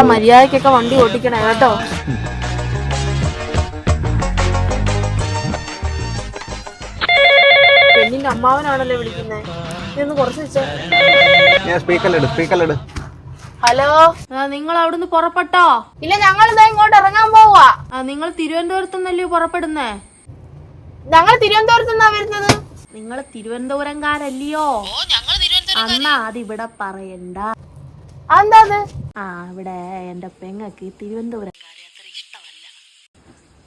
എടാ മര്യാദക്കൊക്കെ വണ്ടി ഓട്ടിക്കണേ കേട്ടോ? പെണ്ണിന്റെ അമ്മാവനാണല്ലോ വിളിക്കുന്നേ? ഇതൊന്ന് കുറച്ച് വെച്ചേ. ഞാൻ സ്പീക്കറിലിട് സ്പീക്കറിലിട് ഹലോ? നിങ്ങൾ അവിടുന്ന് പുറപ്പെട്ടോ? ഇല്ല ഞങ്ങൾ ഇതാ ഇങ്ങോട്ട് ഇറങ്ങാൻ പോവാ. ആ നിങ്ങൾ തിരുവനന്തപുരത്ത് നിന്നല്ലേ പുറപ്പെടുന്നേ? ഞങ്ങൾ തിരുവനന്തപുരത്ത് നിന്നാ വരുന്നത്? നിങ്ങൾ തിരുവനന്തപുരംകാരല്ലയോ? അന്നാ അത് ഇവിടെ പറയണ്ട. അതെന്താ ആ ഇവിടെ എന്റെ പെങ്ങക്ക് തിരുവനന്തപുരംകാരെ അത്ര ഇഷ്ടമല്ല.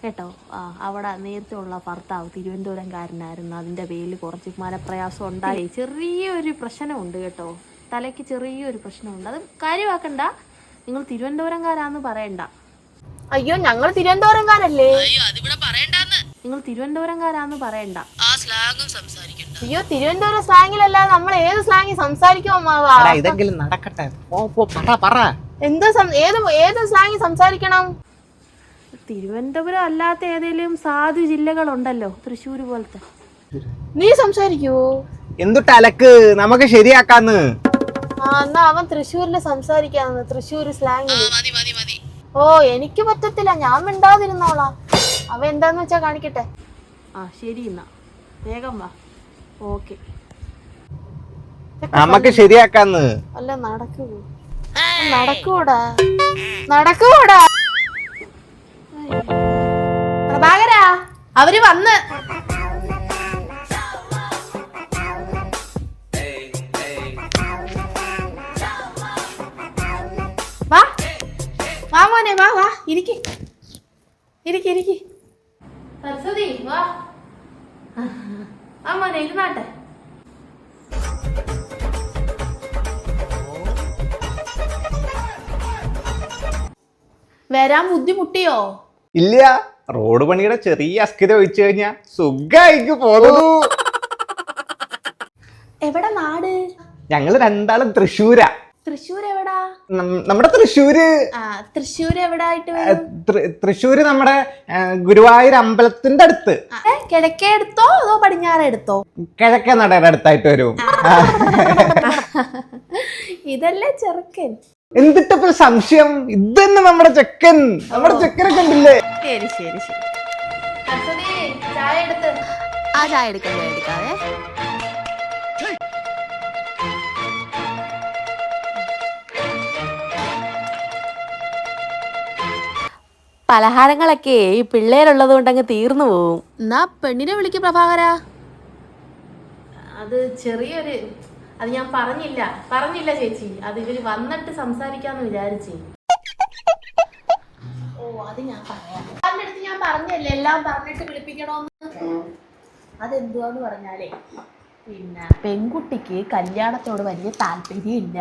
കേട്ടോ? ആ അവിടെ നേരത്തെ ഉള്ള ഭർത്താവ് തിരുവനന്തപുരംകാരനായിരുന്നു. അതിന്റെ പേരിൽ കുറച്ച് മനപ്രയാസം ഉണ്ടായി. ചെറിയൊരു പ്രശ്നമുണ്ട് കേട്ടോ. തലയ്ക്ക് ചെറിയൊരു പ്രശ്നമുണ്ട്. അത് കാര്യമാക്കണ്ട. നിങ്ങൾ തിരുവനന്തപുരംകാരാന്ന് പറയണ്ട. അയ്യോ ഞങ്ങൾ തിരുവനന്തപുരംകാരല്ലേ? നിങ്ങൾ തിരുവനന്തപുരംകാരാന്ന് പറയണ്ട. അയ്യോ തിരുവനന്തപുരം സ്ലാങ്ങിലല്ല നമ്മൾ ഏത് സ്ലാങ്ങിൽ സംസാരിക്കും എടാ, ഇതെങ്കിലും നടക്കട്ടെ. പോ പോ പറ പറ. എന്ത് സം- ഏത് ഏത് സ്ലാങ്ങിൽ സംസാരിക്കണം? തിരുവനന്തപുരം അല്ലാത്ത ഏതെങ്കിലും സാധു ജില്ലകളുണ്ടല്ലോ തൃശ്ശൂർ പോലത്തെ. നീ സംസാരിക്കൂ. എന്തുട്ട് അലക്ക്? നമുക്ക് ശരിയാക്കാന്ന്. ആ എന്നാ അവൻ തൃശ്ശൂരിൽ സംസാരിക്കാന്ന് തൃശ്ശൂർ സ്ലാങ്ങിൽ ഓ എനിക്ക് പറ്റത്തില്ല ഞാൻ മിണ്ടാതിരുന്നോളാം. അവൻ എന്താന്ന് വെച്ചാ കാണിക്കട്ടെ? ആ ശരി എന്നാ. വേഗം വാ. ഓക്കെ. നമുക്ക് ശരിയാക്കാന്ന്. അല്ല നടക്കൂ നടക്കൂടാ നടക്കൂടാ പ്രഭാകരാ? അവർ വന്ന്. വാ. വാ മോനെ വാ വാ. ഇരിക്കേ. ഇരിക്കേ ഇരിക്ക്. സരസ്വതി വാ ആ മോനെ ഇരുന്നാട്ടെ വരാൻ ബുദ്ധിമുട്ടിയോ? ഇല്ല റോഡ് പണിയുടെ ചെറിയ അസ്കിത ഒഴിച്ചു കഴിഞ്ഞാ സുഖായിക്ക് പോകുന്നു. എവിടെ നാട്? ഞങ്ങൾ രണ്ടാളും തൃശ്ശൂരാ. തൃശ്ശൂർ എവിടാ നമ്മുടെ തൃശ്ശൂര്. തൃശ്ശൂർ എവിടെ ആയിട്ട് ഏ, വരും തൃ- തൃശ്ശൂര് നമ്മുടെ ഗുരുവായൂർ അമ്പലത്തിന്റെ അടുത്ത്. കിഴക്കേ എടുത്തോ അതോ പടിഞ്ഞാറ് എടുത്തോ? കിഴക്കേ നടയുടെ അടുത്തായിട്ട് വരും. ഇതല്ലേ ചെറുക്കൻ. എന്തിട്ടിപ്പോ സംശയം? ഇത് തന്നെ നമ്മുടെ ചെക്കൻ. നമ്മുടെ ചെക്കനെ കണ്ടില്ലേ? ശരി ശരി ശരി. ചായ എടുത്ത്. ആ ചായ എടുക്കാം ചായ എടുക്കാവേ പലഹാരങ്ങളൊക്കെ ഈ പിള്ളേരുള്ളത് കൊണ്ട് അങ്ങ് തീർന്നു പോവും. എന്നാ പെണ്ണിനെ വിളിക്ക് പ്രഭാകര. അത് ചെറിയൊരു അത് ഞാൻ പറഞ്ഞില്ല പറഞ്ഞില്ല ചേച്ചി. അത് ഇവർ വന്നിട്ട് സംസാരിക്കാന്ന് വിചാരിച്ചേ. ഓ അത് ഞാൻ പറയാം. അടുത്ത് ഞാൻ പറഞ്ഞല്ലേ എല്ലാം പറഞ്ഞിട്ട് വിളിപ്പിക്കണോന്ന്? അതെന്തുവാന്ന് പറഞ്ഞാലേ പിന്നെ പെൺകുട്ടിക്ക് കല്യാണത്തോട് വലിയ താല്പര്യം ഇല്ല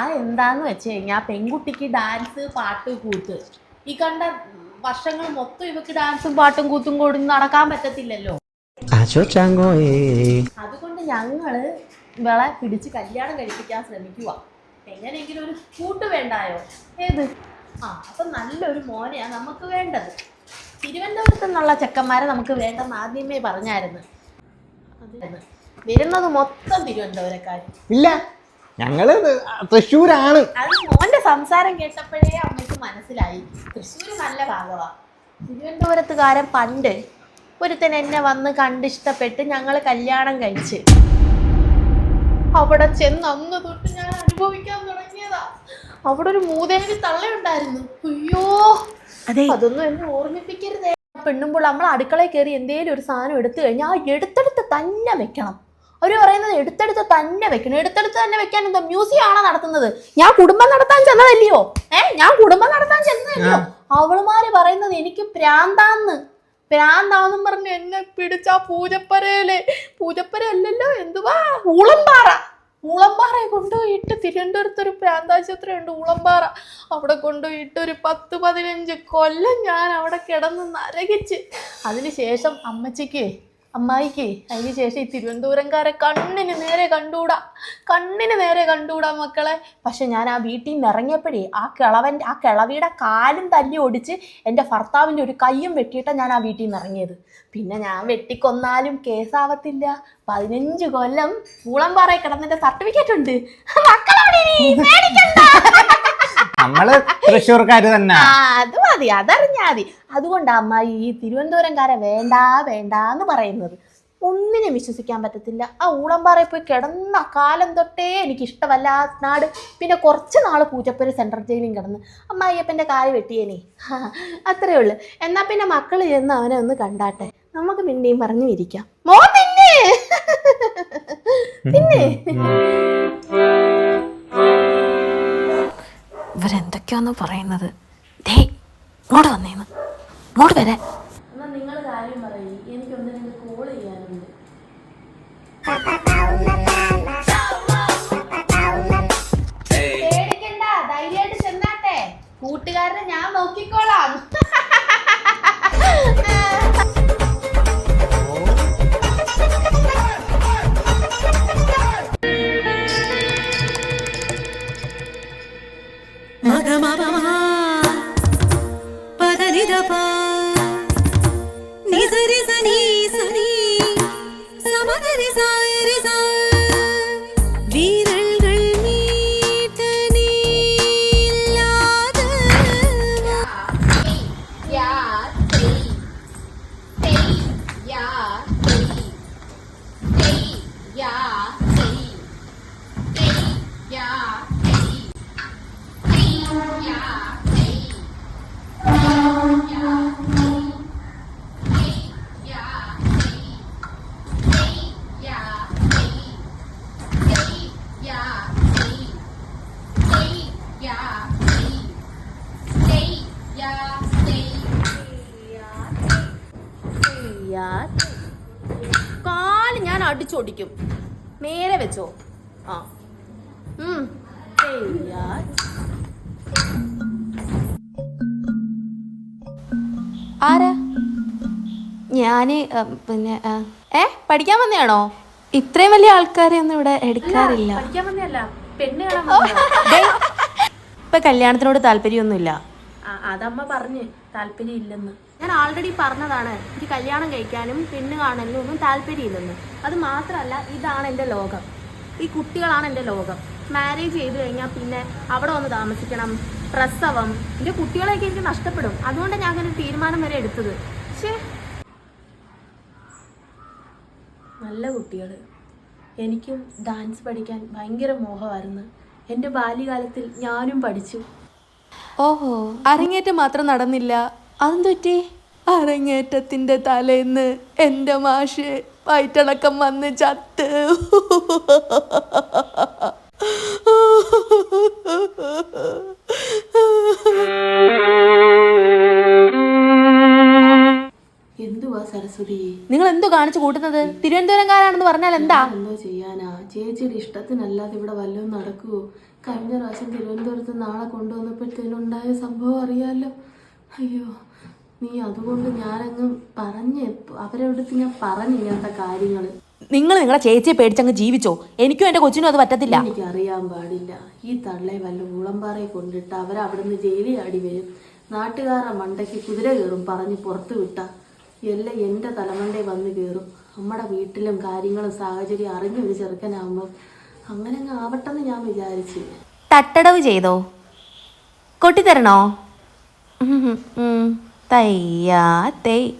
അതെന്താന്ന് വെച്ച് കഴിഞ്ഞാൽ പെൺകുട്ടിക്ക് ഡാൻസ് പാട്ട് കൂത്ത് ഈ കണ്ട വർഷങ്ങൾ മൊത്തം ഇവക്ക് ഡാൻസും പാട്ടും കൂത്തും കൂടും നടക്കാൻ പറ്റത്തില്ലല്ലോ. അതുകൊണ്ട് ഞങ്ങൾ ഇവളെ പിടിച്ച് കല്യാണം കഴിപ്പിക്കാൻ ശ്രമിക്കുക എങ്ങനെയെങ്കിലും ഒരു കൂട്ട് വേണ്ടായോ? ഏത്? ആ അപ്പൊ നല്ലൊരു മോനെയാ നമുക്ക് വേണ്ടത്. തിരുവനന്തപുരത്ത് നിന്നുള്ള ചെക്കന്മാരെ നമുക്ക് വേണ്ടെന്ന് ആദ്യമേ പറഞ്ഞായിരുന്നു. വരുന്നത് മൊത്തം തിരുവനന്തപുരക്കാർ ഇല്ല. ഞങ്ങൾ തൃശ്ശൂരാണ്. അത് മോന്റെ സംസാരം കേട്ടപ്പോഴേ അമ്മയ്ക്ക് മനസ്സിലായി. തൃശ്ശൂർ നല്ല ഭാഗമാണ് തിരുവനന്തപുരത്തുകാരൻ പണ്ട് ഒരുത്തൻ എന്നെ വന്ന് കണ്ടിഷ്ടപ്പെട്ട് ഞങ്ങൾ കല്യാണം കഴിച്ച്. അവിടെ ചെന്ന് അന്ന് തൊട്ട് ഞാൻ അനുഭവിക്കാൻ തുടങ്ങിയതാ. അവിടെ ഒരു മൂതേവി തള്ളയുണ്ടായിരുന്നു. അയ്യോ അതെ. അതൊന്നും എന്നെ ഓർമ്മിപ്പിക്കരുതേ. പെണ്ണുമ്പോൾ നമ്മൾ അടുക്കളയിൽ കയറി എന്തേലും ഒരു സാധനം എടുത്തു കഴിഞ്ഞാൽ ആ എടുത്തെടുത്ത് തന്നെ വെക്കണം. അവർ പറയുന്നത് എടുത്തെടുത്ത് തന്നെ വെക്കണം. എടുത്തെടുത്ത് തന്നെ വെക്കാൻ എന്താ മ്യൂസിയം ആണോ നടത്തുന്നത്? ഞാൻ കുടുംബം നടത്താൻ ചെന്നതല്ലയോ? ഏ ഞാൻ കുടുംബം നടത്താൻ ചെന്നതല്ലയോ? അവളുമാര് പറയുന്നത് എനിക്ക് പ്രാന്താന്ന്. പ്രാന്താന്നും പറഞ്ഞ് എന്നെ പിടിച്ച പൂജപ്പരയിലെ. പൂജപ്പര അല്ലല്ലോ എന്തുവാ? ഊളംപാറ ഊളംപാറയെ കൊണ്ടുപോയിട്ട് തിരുവനന്തപുരത്ത് ഒരു പ്രാന്താശുപത്രി ഉണ്ട് ഊളംപാറ അവിടെ കൊണ്ടുപോയിട്ട് ഒരു പത്ത് പതിനഞ്ച് കൊല്ലം ഞാൻ അവിടെ കിടന്ന് നരകിച്ച്. അതിനുശേഷം അമ്മച്ചിക്ക് അമ്മായിക്ക് അതിന് ശേഷം ഈ തിരുവനന്തപുരംകാരെ കണ്ണിന് നേരെ കണ്ടുകൂടാ കണ്ണിന് നേരെ കണ്ടുകൂടാ മക്കളെ. പക്ഷെ ഞാൻ ആ വീട്ടിൽ നിന്ന് ഇറങ്ങിയപ്പോഴേ ആ കിളവന്റെ ആ കിളവിയുടെ കാലും തല്ലി ഒടിച്ച് എന്റെ ഭർത്താവിന്റെ ഒരു കൈയും വെട്ടിയിട്ടാണ് ഞാൻ ആ വീട്ടിൽ നിന്ന് ഇറങ്ങിയത്. പിന്നെ ഞാൻ വെട്ടിക്കൊന്നാലും കേസാവത്തില്ല. പതിനഞ്ച് കൊല്ലം പൂളംപാറയിൽ കിടന്നിട്ട് സർട്ടിഫിക്കറ്റ് ഉണ്ട്. മക്കളെ. നമ്മൾ തൃശ്ശൂർക്കാര് തന്നെ. ആ അത് മതി. അതറിഞ്ഞാ മതി. അതുകൊണ്ട് അമ്മായി ഈ തിരുവനന്തപുരംകാരെ വേണ്ട വേണ്ട എന്ന് പറയുന്നത്. ഒന്നിനും വിശ്വസിക്കാൻ പറ്റത്തില്ല. ആ ഊളമ്പാറയിൽ പോയി കിടന്ന കാലം തൊട്ടേ എനിക്ക് ഇഷ്ടമല്ല ആ നാട്. പിന്നെ കുറച്ച് നാൾ പൂജപ്പുര സെൻട്രൽ ജയിലും കിടന്ന് അമ്മായിയപ്പന്റെ കാൽ വെട്ടിയേനെ. അത്രേ ഉള്ളു. എന്നാൽ പിന്നെ മക്കൾ ചെന്ന് അവനെ ഒന്ന് കണ്ടാട്ടെ. നമുക്ക് പിന്നെയും പറഞ്ഞു ഇരിക്കാം. മോ പിന്നെ? തിന്നെ ഇവരെന്തൊക്കെയാന്ന് പറയുന്നത്. ഡേ ഇങ്ങോട്ട് വന്നേന്ന്. ഇങ്ങോട്ട് നിങ്ങൾ കാര്യം പറയും. എനിക്കൊന്ന് രണ്ട് കോൾ ചെയ്യാനുണ്ട്. പേടിക്കണ്ട ധൈര്യമായിട്ട് ചെന്നാട്ടെ. കൂട്ടുകാരനെ ഞാൻ നോക്കിക്കോളാം. അടിച്ചോടിക്കും നേരെ വെച്ചോ. ആ. ആരാ? ഞാൻ പിന്നെ ഏ പഠിക്കാൻ വന്നയാണോ? ഇത്രയും വലിയ ആൾക്കാരെ ഒന്നും ഇവിടെ എടുക്കാറില്ല. ഇപ്പൊ കല്യാണത്തിനോട് താല്പര്യമൊന്നുമില്ല. അതമ്മ പറഞ്ഞു താല്പര്യം ഇല്ലെന്ന്. ഞാൻ ആൾറെഡി പറഞ്ഞതാണ് എനിക്ക് കല്യാണം കഴിക്കാനും പെണ്ണ് കാണാനും ഒന്നും താല്പര്യമില്ലെന്ന്. അത് മാത്രമല്ല ഇതാണ് എന്റെ ലോകം. ഈ കുട്ടികളാണ് എന്റെ ലോകം. മാരേജ് ചെയ്തു കഴിഞ്ഞാൽ പിന്നെ അവിടെ ഒന്ന് താമസിക്കണം പ്രസവം. എന്റെ കുട്ടികളെയൊക്കെ എനിക്ക് നഷ്ടപ്പെടും. അതുകൊണ്ട് ഞാൻ അങ്ങനെ തീരുമാനം വരെ എടുത്തത്. പക്ഷേ നല്ല കുട്ടികൾ എനിക്കും ഡാൻസ് പഠിക്കാൻ ഭയങ്കര മോഹമായിരുന്നു. എന്റെ ബാല്യകാലത്തിൽ ഞാനും പഠിച്ചു. ഓഹോ അരങ്ങേറ്റം മാത്രം നടന്നില്ല. അതെന്തു അരങ്ങേറ്റത്തിന്റെ അരങ്ങേറ്റത്തിന്റെ തലേന്ന് എന്റെ മാഷ് വയറ്റിളക്കം വന്ന് ചത്ത്. എന്തുവാ സരസ്വതി? നിങ്ങൾ എന്തു കാണിച്ചു കൂട്ടുന്നത്? തിരുവനന്തപുരംകാരാണെന്ന് പറഞ്ഞാൽ എന്താ? എന്തോ ചെയ്യാനാ? ചേച്ചിയുടെ ഇഷ്ടത്തിനല്ലാതെ ഇവിടെ വല്ലതും നടക്കുവോ? കഴിഞ്ഞ പ്രാവശ്യം തിരുവനന്തപുരത്ത് നാളെ കൊണ്ടുവന്നപ്പോഴത്തേനുണ്ടായ സംഭവം അറിയാലോ. അയ്യോ നീ അതുകൊണ്ട് ഞാനങ്ങ് പറഞ്ഞ് അവരെ അടുത്ത് ഞാൻ പറഞ്ഞു ഇങ്ങനത്തെ കാര്യങ്ങൾ നിങ്ങൾ നിങ്ങളെ ചേച്ചിയെ പേടിച്ചങ്ങ് ജീവിച്ചോ? എനിക്കും എന്റെ കൊച്ചിനും അത് പറ്റത്തില്ല. എനിക്കറിയാൻ പാടില്ല. ഈ തള്ളെ വല്ല ഊളംപാറയെ കൊണ്ടിട്ട് അവരവിടുന്ന് ജയിലിൽ ആടി വരും. നാട്ടുകാരുടെ മണ്ടയ്ക്ക് കുതിര കയറും പറഞ്ഞ് പുറത്ത് വിട്ട. എല്ലാം എന്റെ തലമണ്ടെ വന്ന് കയറും. നമ്മുടെ വീട്ടിലും കാര്യങ്ങളും സാഹചര്യം അറിഞ്ഞ ഒരു ചെറുക്കനാകുമ്പോൾ അങ്ങനെ അങ്ങ് ആവട്ടെന്ന് ഞാൻ വിചാരിച്ചു. തട്ടടവ് ചെയ്തോ? കൊട്ടിത്തരണോ. തയ്യാ തെയ്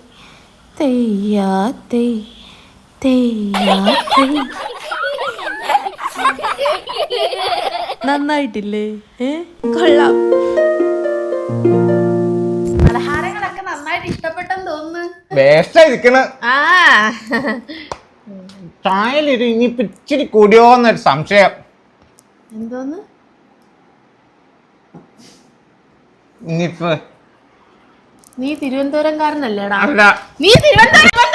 തെയ്യാ തെയ് തെയ്യാ തെയ് നന്നായിട്ടില്ലേ? ഏ? കൊള്ളാം. പലഹാരങ്ങളൊക്കെ നന്നായിട്ട് ഇഷ്ടപ്പെട്ടെന്ന് തോന്നുന്നു. വേസ്റ്റായിരിക്കണ് ആ. ചായലൊരു ഇനിയിപ്പോ ഇച്ചിരി കൂടിയോന്നൊരു സംശയം. എന്തോന്ന്? ഇനിയിപ്പോ നീ തിരുവനന്തപുരംകാരനല്ലേടാ. അല്ല. നീ തിരുവനന്തപുരംകാരനല്ലേ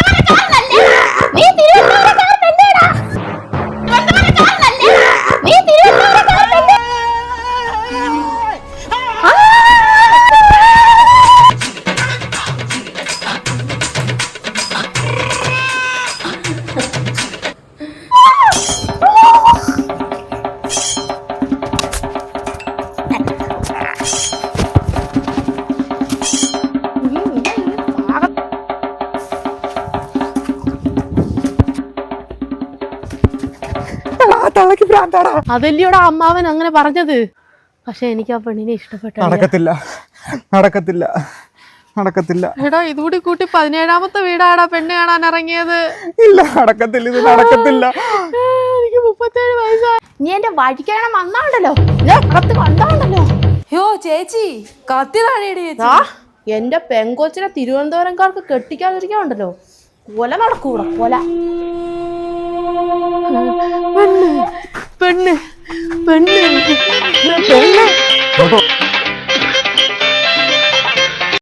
അതല്ലയോടാ അമ്മാവൻ അങ്ങനെ പറഞ്ഞത്? പക്ഷെ എനിക്ക് ആ പെണ്ണിനെ ഇഷ്ടപ്പെട്ടു നടക്കത്തില്ല. നടക്കത്തില്ല. നടക്കത്തില്ല. എടാ ഇതുകൂടി കൂട്ടി പതിനേഴാമത്തെ വീടാടാ പെണ്ണ് കാണാൻ ഇറങ്ങിയത്. ഇല്ല നടക്കത്തില്ല. ഇത് നടക്കത്തില്ല. എനിക്ക് മുപ്പത്തേഴ് വയസ്സായി നീ എന്റെ വഴിക്കണം വന്നാണ്ടല്ലോ അകത്ത് കണ്ടാണ്ടല്ലോ യോ ചേച്ചി കത്തി താഴെയടി എന്റെ പെങ്കൊച്ചിനെ തിരുവനന്തപുരംകാർക്ക് കെട്ടിക്കാതിരിക്കാൻ ഉണ്ടല്ലോ. കൊല നടക്കൂട കൊല. പെണ്ണ് പെണ്ണ് പെണ്ണ് കേട്ടോ